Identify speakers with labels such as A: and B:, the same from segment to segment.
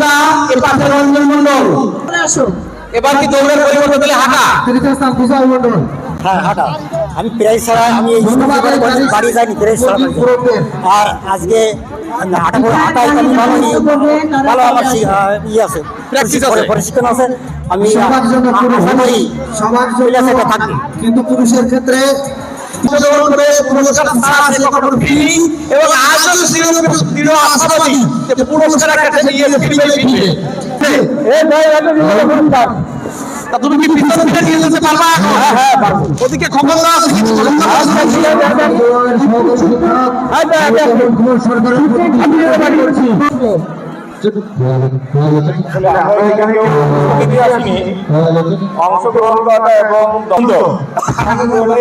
A: পাশে রঞ্জন মন্ডল এবার কি দৌড়ের পরিবর্তে দিলে হাঁটা?
B: তৃতীয় স্থান বিশাল মন্ডল
C: হ্যাঁ হাঁটা। আমি প্রাইজ ছাড়া আমি এই বাড়ি যাইনি প্রাইজ ছাড়া আর আজকে হাঁটা করে হাঁটাই আমি ভালো ভালো আমার সি- ই আছে।
A: Practice আছে।
C: প্রশিক্ষণ আছে। আমি
B: সবার জন্য জন্য কিন্তু পুরুষের ক্ষেত্রে
A: এবং আজও দৃঢ় আশাবাদী পুরস্কার একটা তুমি কি পিছন ফিরে নিয়ে যেতে পারবা এখন? ওদিকে খবরদার আছে কিন্তু আছে।
D: অংশগ্রহণ করা এবং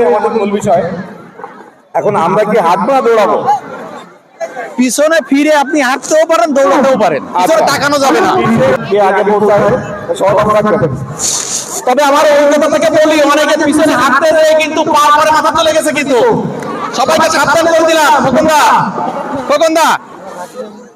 D: আমাদের মূল বিষয় এখন আমরা কি হাঁটবো না দৌড়াবো?
A: পিছনে ফিরে আপনি হাঁটতেও পারেন দৌড়াতেও পারেন। পিছনে তাকানো যাবে না। তবে আমার অভিজ্ঞতা থেকে বলি অনেকে পিছনে হাঁটতে যেয়ে কিন্তু পা পরে মাথা চলে গেছে কিন্তু। সবাইকে সাবধান করে দিলাম খোকনদা। খোকনদা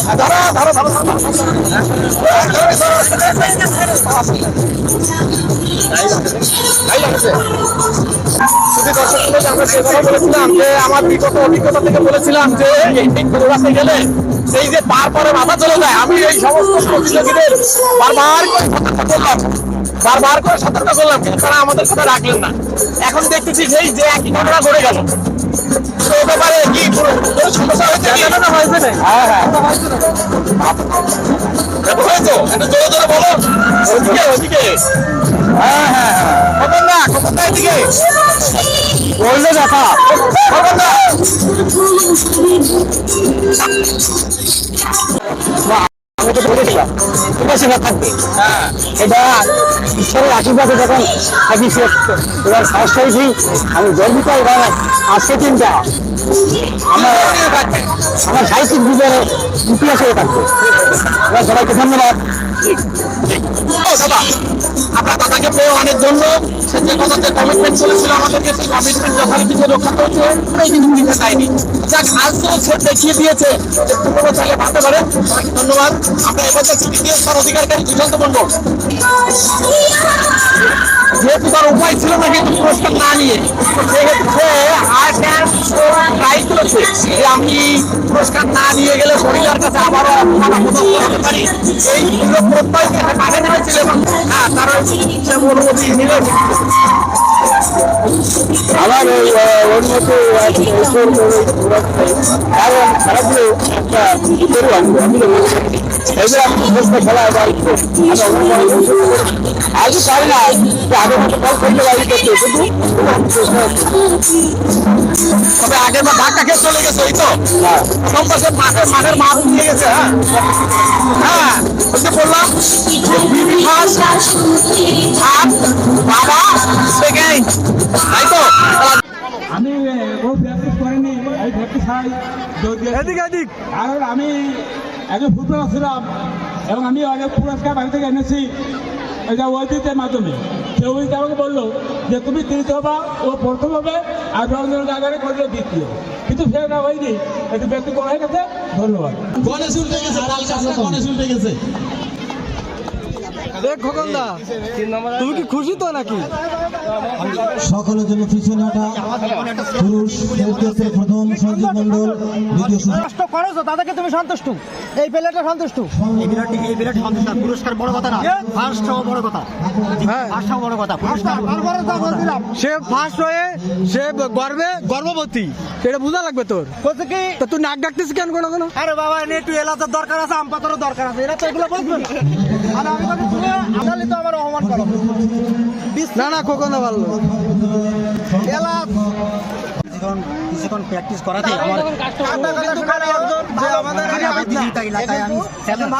A: শুধু আমরা বলেছিলাম যে আমার বিগত অভিজ্ঞতা থেকে বলেছিলাম যে এই ঠিক দৌড়াতে গেলে সেই যে পার পরে মাথা চলে যায় আমি এই সমস্ত প্রতিযোগীদের বারবার করে করলাম বারবার করে সতর্ক করলাম, কিন্তু তারা আমাদের কথা রাখলেন না। এখন দেখতেছি সেই যে একই ঘটনা ঘটে গেল। তো ব্যাপারে কি সমস্যা হয়েছে কি? হয়েছে না হ্যাঁ হ্যাঁ হয়েছে একটু জোরে জোরে বলো ওদিকে ওদিকে হ্যাঁ হ্যাঁ খবর না খবর না এদিকে বললে দেখা খবর না
C: বলেছিলাম তোমার থাকবে।
A: হ্যাঁ।
C: এটা ঈশ্বরের আশীর্বাদে যখন থাকি সে এবার ফার্স্ট হয়েছি আমি গর্বিত এবার আর সেকেন্ডটা আমার সাহিত্যিক জীবনে ইতিহাসে থাকবে এবার সবাইকে ধন্যবাদ।
A: অনেক জন্য সে যে কথা কমিটমেন্ট করেছিল আমাদেরকে, সেই যাক, আজ তো সে দেখিয়ে দিয়েছে যে পুরোনো চাইলে ভাবতে পারে। ধন্যবাদ। আমরা এবার যাচ্ছি দ্বিতীয় স্থান অধিকারকারী যেহেতু তার উপায় ছিল না, কিন্তু না নিয়ে, তো যে আমি পুরস্কার না নিয়ে গেলে শরীরের কাছে আবারও অপমান পারি। এই প্রত্যয়কে অনুমতি
C: আমার ওই পারি না
A: তবে ধাক্কা খেয়ে চলে গেছে ওই তো। প্রথম পাশে মাঠের মাঠের মাঠ নিয়ে গেছে হ্যাঁ? হ্যাঁ ওই যে বললাম বিবি ফার্স্ট হাত বাবা সেকেন্ড তাই তো?
E: আমি ও প্র্যাকটিস করিনি আমি প্র্যাকটিস হয় এদিক এদিক। কারণ আমি একজন ফুটবলার ছিলাম এবং আমি অনেক পুরস্কার বাড়ি থেকে এনেছি এটা ঐতিহ্যের মাধ্যমে। সে ঐতিহ্য আমাকে বলল তুমি তৃতীয় হবা, ও প্রথম হবে, আর রঞ্জন জায়গায় করলে দ্বিতীয়। কিন্তু সে না হয়নি, একটু ব্যক্তি হয়ে গেছে, ধন্যবাদ।
F: তুমি কি খুশি তো নাকি?
B: সকলের জন্য পিছনে হাঁটা পুরুষ প্রথম সঞ্জীব মন্ডল দ্বিতীয়
F: কষ্ট করেছ তাদেরকে তুমি সন্তুষ্ট। এই প্লেটে সন্তুষ্ট।
C: এই বিরাট এই বিরাট সন্তুষ্ট পুরস্কার বড় কথা না। ফার্স্ট হওয়া বড় কথা।
F: হ্যাঁ।
C: ফার্স্ট হওয়া বড় কথা পুরস্কার
F: সে ফার্স্ট হয়ে সে গর্বে গর্ভবতী। এটা বোঝা লাগবে তোর। তা তুই নাক ডাকতেছিস কেন কোনো কোনো?
C: আরে বাবা এনে একটু এলাচার দরকার আছে আম পাতারও দরকার আছে। এরা তো এগুলো না। আর আমি আসালি তো আমার অপমান করো
F: না না কখনো ভালো।
C: কিছুক্ষণ কিছুক্ষণ প্র্যাকটিস করাতে আমার
F: কিন্তু কারও একজন যে আমাদের
C: এলাকায় আমি চ্যালেঞ্জ